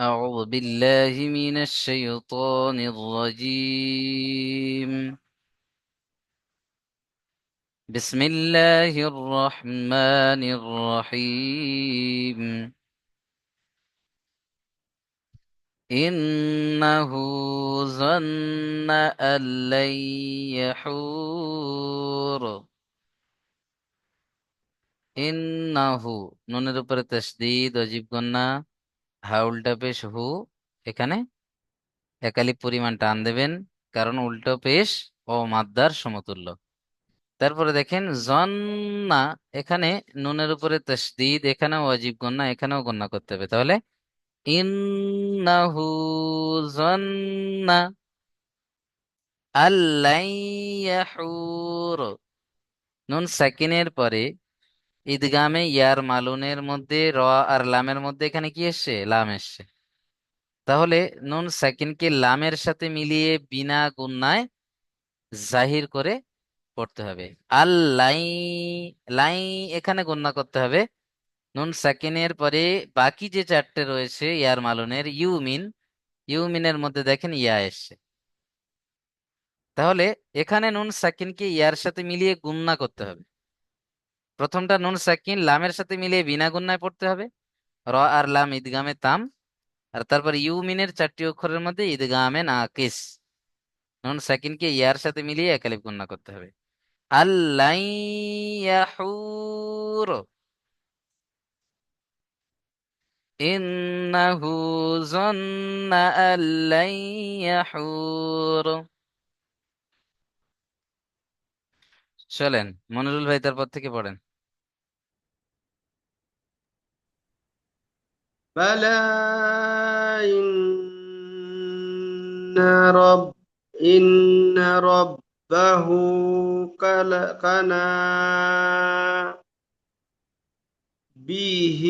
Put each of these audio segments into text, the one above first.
أعوذ بالله من الشيطان الرجيم بسم الله الرحمن الرحيم إنه ظن أن لن يحور ইন্নাহু নুনের উপরে তাসদীদ অজীব গন্না হা উল্টা পেশ হু, এখানে একালি পরিমাণ টান দেবেন, কারণ উল্টো পেশ ও মাদ্দার সমতুল্য। তারপরে দেখেন, জন্না, এখানে নুনের উপরে তাসদীদ, এখানেও অজীব গন্না এখানেও গন্না করতে হবে। তাহলে ইন্নাহু জন্না আল্লাই ইয়াহুর নুন সাকিনের পরে ঈদগামে ইয়ার মালুনের মধ্যে, র আর লামের মধ্যে এখানে কি এসছে? লাম এসছে। তাহলে নুন সাকিনকে লামের সাথে মিলিয়ে বিনা গুন্নায় জাহির করে পড়তে হবে। আল লাই লাই এখানে গুন্না করতে হবে। নুন সাকিনের পরে বাকি যে চারটে রয়েছে ইয়ার মালুনের, ইউমিন, ইউমিনের মধ্যে দেখেন ইয়া এসছে। তাহলে এখানে নুন সাকিনকে ইয়ার সাথে মিলিয়ে গুন্না করতে হবে। প্রথমটা নুন, সাকিন, লামের সাথে মিলিয়ে বিনা গুন্নায় পড়তে হবে। র আর লাম, ঈদগামে তাম। আর তারপর ইউ ইউমিনের চারটি অক্ষরের মধ্যে ঈদগামে নাকিস। নুন, সাকিনকে ইয়ার সাথে মিলিয়ে একালিফ গুন্না করতে হবে। আল্লাই ইয়াহুর ইন্নাহু জন্না আল্লাই ইয়াহুর চলেন, মনিরুল ভাই তারপর থেকে পড়েন। بلى إن رب إن ربه كل كنا به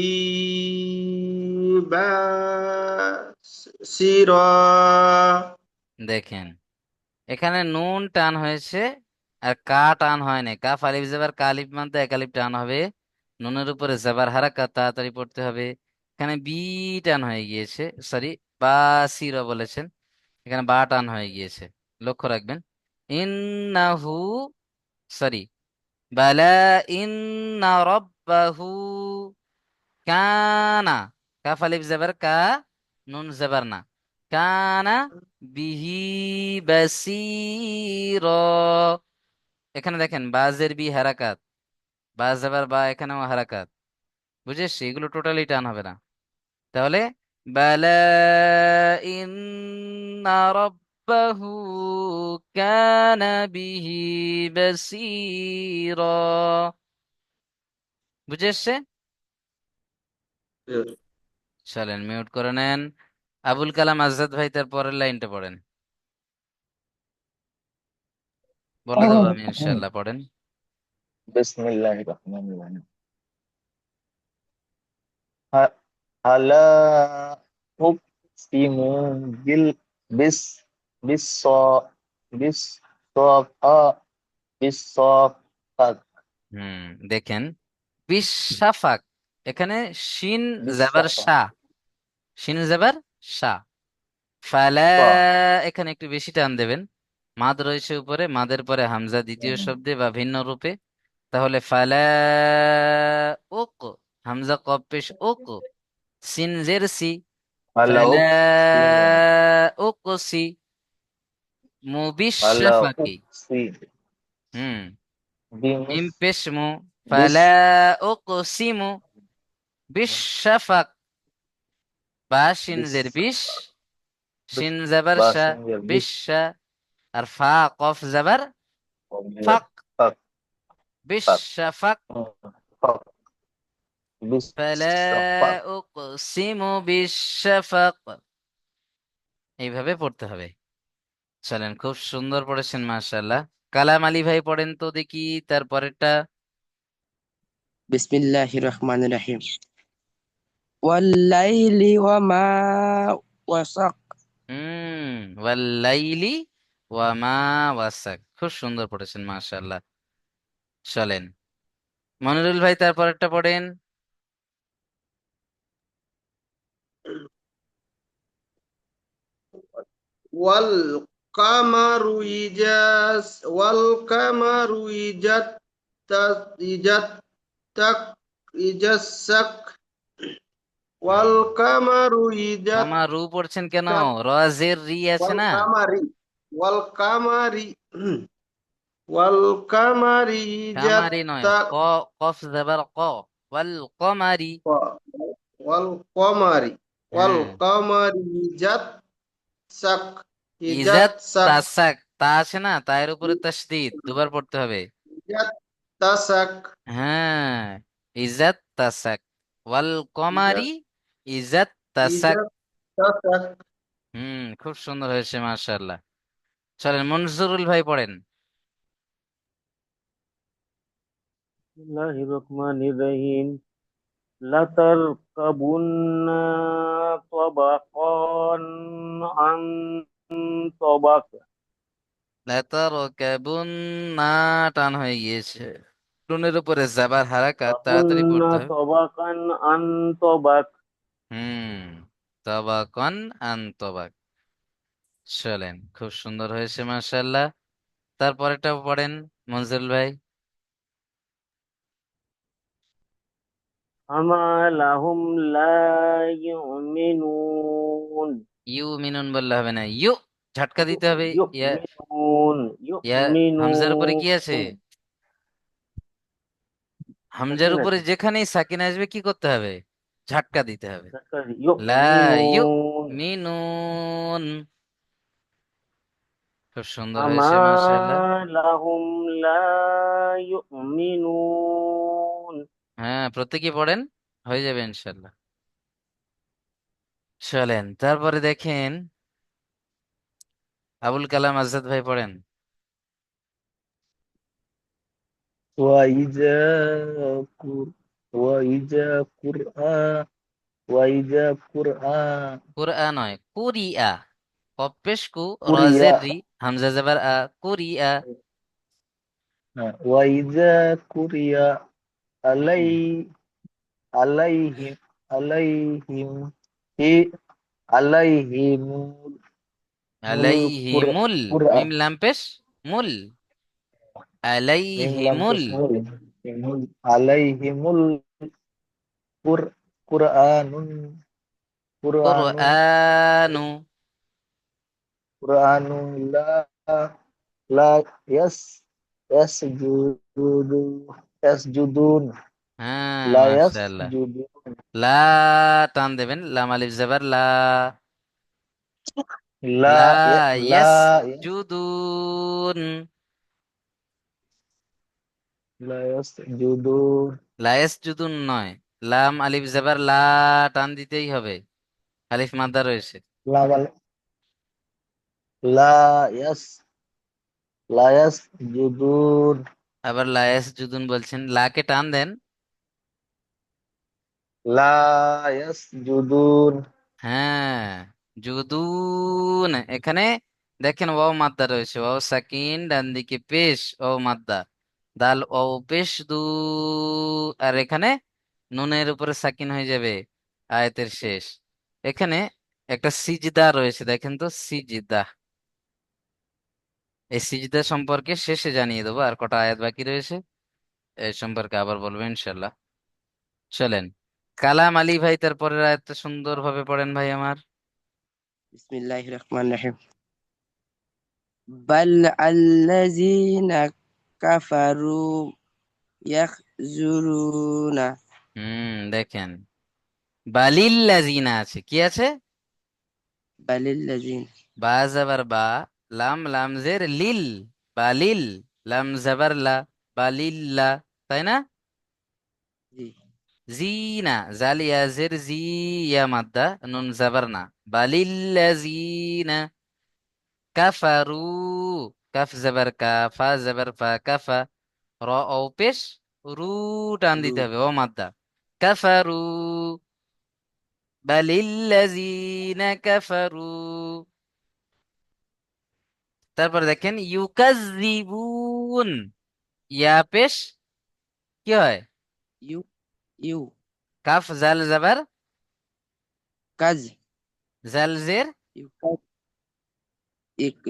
بصيرا দেখেন এখানে নুন টান হয়েছে আর কা টান হয় নাই কাফ আলিফ জেবার কা আলিফ মানতে এক আলিফ টান হবে নুনের উপরে জেবার হারাকাত তাড়াতাড়ি পড়তে হবে এখানে বি টান হয়ে গিয়েছে সরি বা সিরা বলেছেন, এখানে বা টান হয়ে গিয়েছে, লক্ষ্য রাখবেন, ইন্নাহু সরি বালা ইন্না রব্বাহু কানা, কাফ আলিফ জেবার কা, নুন জেবার না, কানা বিহি বাসির, এখানে দেখেন বাজের বি হারাকাত বাজ জেবার বা এখানেও হারাকাত, বুঝেছ, এগুলো টোটালি টান হবে না। তাহলে বালা ইন্না রব্বাহু কানা বিহি বাসীরা। বুঝে এসছে? চলেন মিউট করে নেন। আবুল কালাম আজাদ ভাই তার পরের লাইনটা পড়েন। বলে দেবো আমি ইনশাল্লাহ পড়েন। বিসমিল্লাহির রহমানির রহিম। উকসিমু বিল বিস বিস বিস বিসফাত হুম দেখেন। বিশাফাক। এখানে শিন জাবার। শা। শিন জাবার শা। ফালা। এখানে একটু বেশি টান দেবেন। মাদ রয়েছে উপরে মাদের পরে হামজা দ্বিতীয়। শব্দে বা ভিন্ন রূপে। তাহলে ফালা উক হামজা কফ পেশ সিন জের সি আলা ফালা উকসি আলা মুবিশাফাকি উকসি হুম মিম পেশ মু বিস ফালা উকসিমু বিশাফাক বা শিন জের বিশ শিন জাবার বা শা সিন জের বিশ। বিশা আর ফা কফ জাবার ফাক ফাক। বিশাফাক ফাক। ফালা বিসফাক। উকসিমু বিশাফাক এইভাবে পড়তে হবে। চলেন খুব সুন্দর পড়েছেন মাশাআল্লাহ। কালাম আলী ভাই পড়েন তো দেখি তারপরেরটা। বিসমিল্লাহির রহমানির রহিম ওয়াল্লাইলি ওয়া মা ওয়াসাক। হুম ওয়াল্লাইলি ওয়া মা ওয়াসাক। খুব সুন্দর পড়েছেন মাশাআল্লাহ। চলেন। মনিরুল ভাই তারপরেরটা পড়েন। ওয়াল কামারু ইজাস ওয়াল কামারু ইজাত ইজাত তাক ইজাসাক ওয়াল কামারু ইজাত আমার রু পড়ছেন কেন? র জের রি আছে ওয়াল না? কামারি ওয়াল কামারি ওয়াল কামারি ইজাত কামারি নয় তাক ক কফ জবর ক। ওয়াল কমারি ওয়াল কমারি ওয়াল হ্যাঁ কমারি ইজাত সাক ইজাত ইজাত তাসাক তা আছে না? তা এর উপরে তাসদিদ দুবার পড়তে হবে। ইজাত তাসাক। হ্যাঁ ইজাত তাসাক। ওয়াল ইজাত কমারি ইজাত তাসাক। ইজাত তাসাক। হুম খুব সুন্দর হয়েছে মাশাআল্লাহ। চলেন মনজুরুল ভাই পড়েন। বিসমিল্লাহির রহমানির রহিম। লাতারকাবুন্না তাবাকান আন তাবাক লাতারকাবুন্না টান হয়ে গিয়েছে। নুনের উপরে জাবার হারাকাত তাড়াতাড়ি পড়তে হবে। তাবাকান আন তাবাক। হুম তবাকন আন তবাক। চলেন খুব সুন্দর হয়েছে মাশাআল্লাহ। তারপরেটা পড়েন মনজুরুল ভাই। আমা লাহুম লা ইউমিনুন। ইউ মিনুন বললে হবে না। ইউ ঝটকা দিতে হবে। ইয়া ইয়া হামজার উপরে কি আছে? হামজার সাকিন উপরে যেখানেই সাকিন আসবে কি করতে হবে? ঝটকা দিতে হবে। লা ইউ মিনুন। খুব সুন্দর হয়েছে মাশাআল্লাহ। লাহুম লা ইউমিনুন হ্যাঁ প্রত্যেকে পড়েন হয়ে যাবে ইনশাল্লাহ চলেন তারপরে দেখেন আবুল কালাম আজাদ ভাই পড়েন وإذا قر وإذا قرآن وإذا قرآن কুরআ নয় কুরিআ কফ পেশ কু র قرئ জের রি হামজা জবর আ কুরিআ وإذا قرئ علي عليهم عليهم hi alaihimul alaihimul mim lam pes mul. alaihimul alaihimul Qur Qur'anun. Qur'anu. Qur'anu la la yes, yas yasjudu yasjudun. Ah, la yasjudun. লা টান দেবেন লাম আলিফ জেবার লা। লা ইয়াসজুদুন লা নয় লাম আলিফ জেবার লা টান দিতেই হবে। আলিফ মাদা রয়েছে। লা লা ইয়াস লা আবার লা ইয়াসজুদুন বলছেন লাকে টান দেন? হ্যাঁ জুদুন। এখানে দেখেন ও মাদ্দা রয়েছে। ও সাকিন, ডান দিকে পেশ ও মাদ্দা। দাল ও পেশ দু। আর এখানে নুনের উপরে সাকিন হয়ে যাবে আয়াতের শেষ। এখানে একটা সিজদা রয়েছে, দেখেন তো, সিজদা। এই সিজদা সম্পর্কে শেষে জানিয়ে দেবো, আর কটা আয়াত বাকি রয়েছে, এ সম্পর্কে আবার বলব ইনশাল্লাহ। চলেন। কালাম আলী ভাই তারপরে এত সুন্দর ভাবে পড়েন ভাই আমার। বিসমিল্লাহির রহমানির রহিম। বাল কাফারু ইয়াখজুরুনা। হুম দেখেন। আছে কি আছে? বালিল্লাযিন। বা জবর বা লাম লাম জের লিল বালিল লাম জবর লা বালিল্লা তাই না? জিনা জালিয়া জের জি ইয়া মাদ্দা নুন জাবার না বালিল্লাজিনা কাফারু কাফ জাবার কা ফা জাবার ফা কাফা র ও পেশ রু টান দিতে হবে ও মাদ্দা কাফারু বালিল্লাজিনা কাফারু তারপর দেখেন ইউকাজিবুন ইয়া পেশ কি হয় يو ইউ কাফ জাল জাবার কাজ জাল জের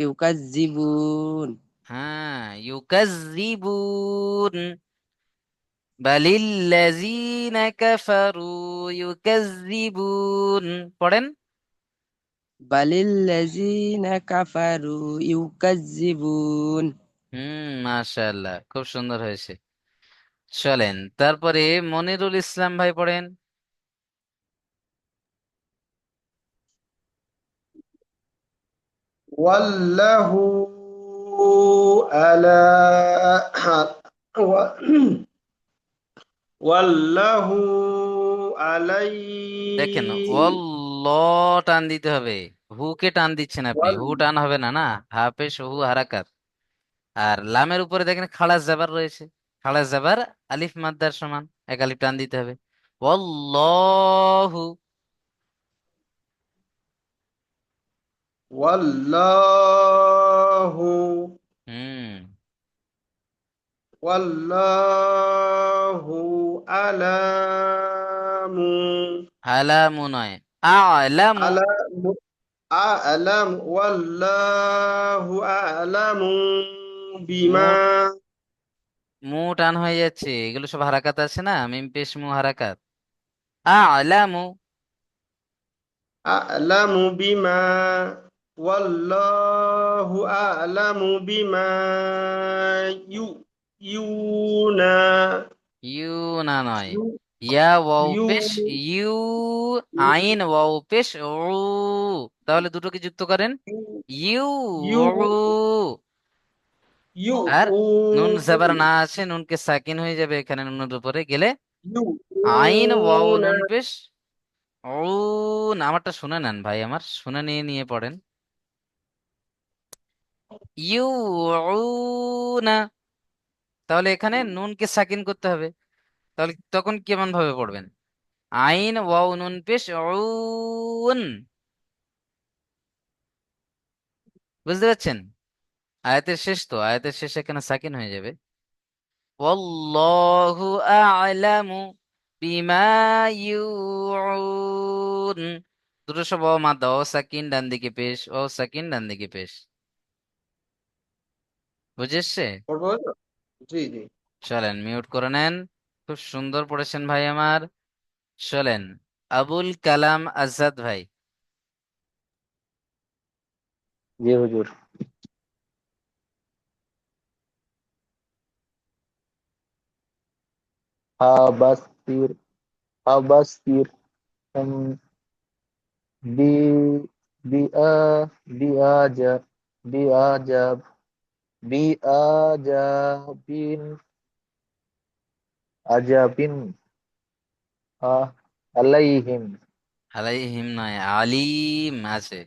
ইউ কাজ জিবুন হ্যাঁ ইউ কাজ ইউকাজিবুন বালিল্লাযীনা কাফারু ইউকাজিবুন পড়েন বালিল্লাযীনা কাফারু ইউকাজিবুন হুম মাশাআল্লাহ খুব সুন্দর হয়েছে। চলেন তারপরে মনিরুল ইসলাম ভাই পড়েন والله على والله علي দেখেন ওয়াল্ল টান দিতে হবে হুকে টান দিচ্ছেন আপনি হু টান হবে না না হাফেশ হু হারাকাত আর লামের উপরে দেখেন খাড়া জাবার রয়েছে খালাস যাবার আলিফ মাদ্দার সমান এক আলিফ টান দিতে হবে। ওয়াল্লাহু ওয়াল্লাহু হুম। ওয়াল্লাহু আলামু আলামু নয় আলামু। আলামু আলাম ওয়াল্লাহু আলামু বিমা মু টান হয়ে যাচ্ছে এগুলো সব হারাকাত আছে না? মিম পেশ মু হারাকাত। আলামু। আলামু বিমা ওয়াল্লাহু আলামু বিমা ইউ ইউনা। ইউনা নয়। ইয়া ওয়াও পেশ ইউ। আইন ওয়াও পেশ উ তাহলে দুটোকে যুক্ত করেন? ইউ ইউ ইউ আর oh, নুন oh, জবর oh. না আছে নুনকে সাকিন হয়ে যাবে এখানে নুনের উপরে। গেলে আইন ওয়াও নুন পেশ ও আমারটা শুনে নেন ভাই আমার শুনে নিয়ে নিয়ে পড়েন। ইউ না। তাহলে এখানে hmm. নুনকে সাকিন করতে হবে। তাহলে তখন কেমন ভাবে পড়বেন? আইন ওয়াও নুন পেশ বুঝতে পারছেন? আয়াতের শেষ তো আয়াতের শেষ এখানে সাকিন হয়ে যাবে? ওয়াল্লাহু আ'লামু বিমা ইউউন। দুটো সব ও মাদ্দা ও সাকিন ডান দিকে পেশ ও সাকিন ডান দিকে পেশ। বুঝে এসছে পড়ব জি জি। চলেন মিউট করে নেন। খুব সুন্দর পড়েছেন ভাই আমার। চলেন আবুল কালাম আজাদ ভাই। জি হুজুর। বি বিআ বিআজাব বিআজাব বিআজাবিন আজাবিন আলাইহিম আলাইহিম নয় আলিম আছে।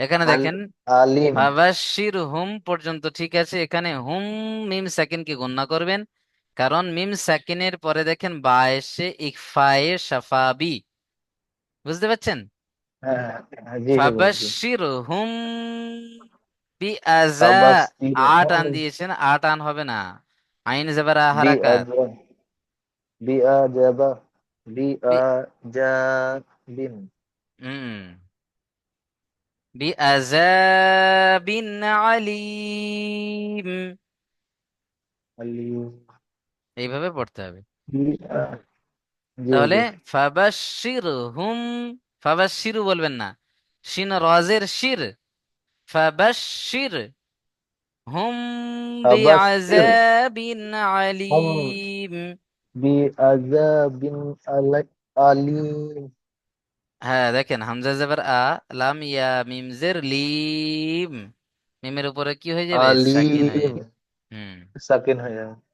এখানে দেখেন আলিম। ফাবাশির হুম পর্যন্ত ঠিক আছে। এখানে হুম মিম সাকিনকে গণনা করবেন। কারণ মিম সাকিনের পরে দেখেন বা এসে ইকফায়ে সাফাবি বুঝতে পারছেন? হ্যাঁ হ্যাঁ, জি হুজুর জি। ফাবাশির হুম বি আজা হাবাসির আ টান হুম দিয়েছেন আ টান হবে না। আইন জাবার হারাকাত বিআজাব বিআজাবিন হুম। বিআজাবিন আলিম। আলিম। এইভাবে পড়তে হবে। তাহলে ফাবাশির হুম ফাবাশিরু বলবেন না শিন রজের শির ফাবাশির। হুম বিআযাবিন আলিম। বিআজাবিন আলাই- আলিম। হ্যাঁ দেখেন হামজা জবর আ লাম ইয়া মিম জের লিম। মিমের উপরে কি হয়ে যাবে? সাকিন হয়ে হুম। সাকিন হয়ে যাবে।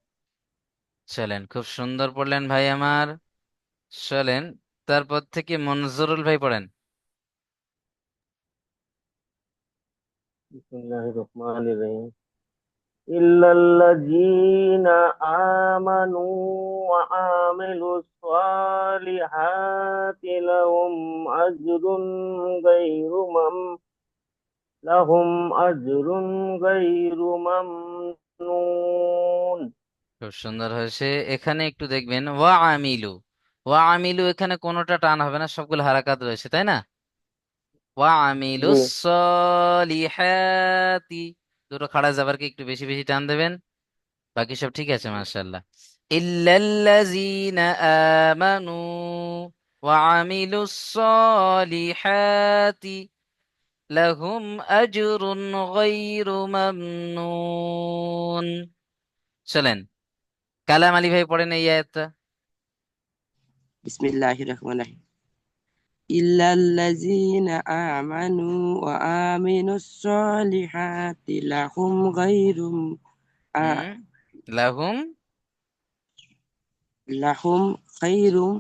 চলেন, খুব সুন্দর পড়লেন ভাই আমার। চলেন, তারপর থেকে মনজুরুল ভাই পড়েন। বিসমিল্লাহির রহমানির রহিম। ইল্লাল্লাযীনা আমানু ওয়া আমিলুস সালিহাতি লাহুম আজরুন গায়রু মাম, লাহুম আজরুন গায়রু মামনুন। খুব সুন্দর হয়েছে এখানে একটু দেখবেন ওয়া আমিলু। ওয়া আমিলু এখানে কোনোটা টান হবে না সবগুলো হারাকাত রয়েছে তাই না? ওয়ামিলুস জি। সলিহাতি। দুটো খাড়া যাবারকে একটু বেশি বেশি টান দেবেন? বাকি সব ঠিক আছে মাশাআল্লাহ। ইল্লাল্লাযীনা আমানু। ওয়ামিলুস সলিহাতি। লাহুম আজরুন গায়রু মামনুন। চলেন কালাম আলী ভাই পড়েন এই আয়াতটা। বিসমিল্লাহির রহমানির রহিম। ইল্লাল্লাযীনা আমানু ওয়া আমিনুস সলিহাতি লাহুম গায়রুম লাহুম? লাহুম খায়রুম।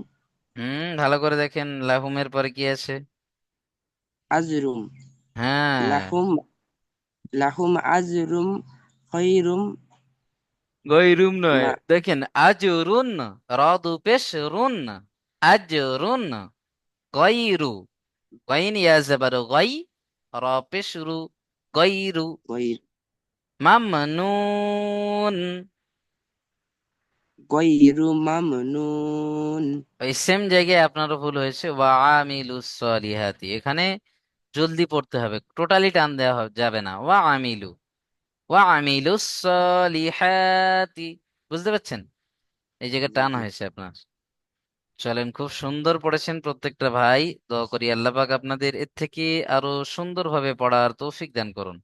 হুম ভালো করে দেখেন লাহুমের পরে কি আছে। আজরুম। হ্যাঁ। লাহুম লাহুম আজরুম খায়রুম গৈরুম নয়। দেখেন আজরুন রদু পেশ রুন আজরুন গৈরু গৈন ইয়া জাবার গৈ র পেশ রু গৈরু গায়র। মামনুন। গায়রু মামনুন। ওই সেম জায়গায় আপনারও ভুল হয়েছে। ওয়া আমিলুস সলিহাতি। এখানে জলদি পড়তে হবে। টোটালি টান দেওয়া যাবে না। ওয়া আমিলু। বুঝতে পারছেন? এই জায়গায় টান হয়েছে আপনার। চলেন খুব সুন্দর পড়েছেন প্রত্যেকটা ভাই। দোয়া করি আল্লাহ পাক আপনাদের এর থেকে আরও সুন্দরভাবে পড়ার তৌফিক দান করুন।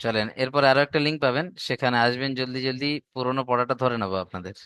চলেন এরপর আরও একটা লিঙ্ক পাবেন। সেখানে আসবেন জলদি জলদি পুরোনো পড়াটা ধরে নেব আপনাদের।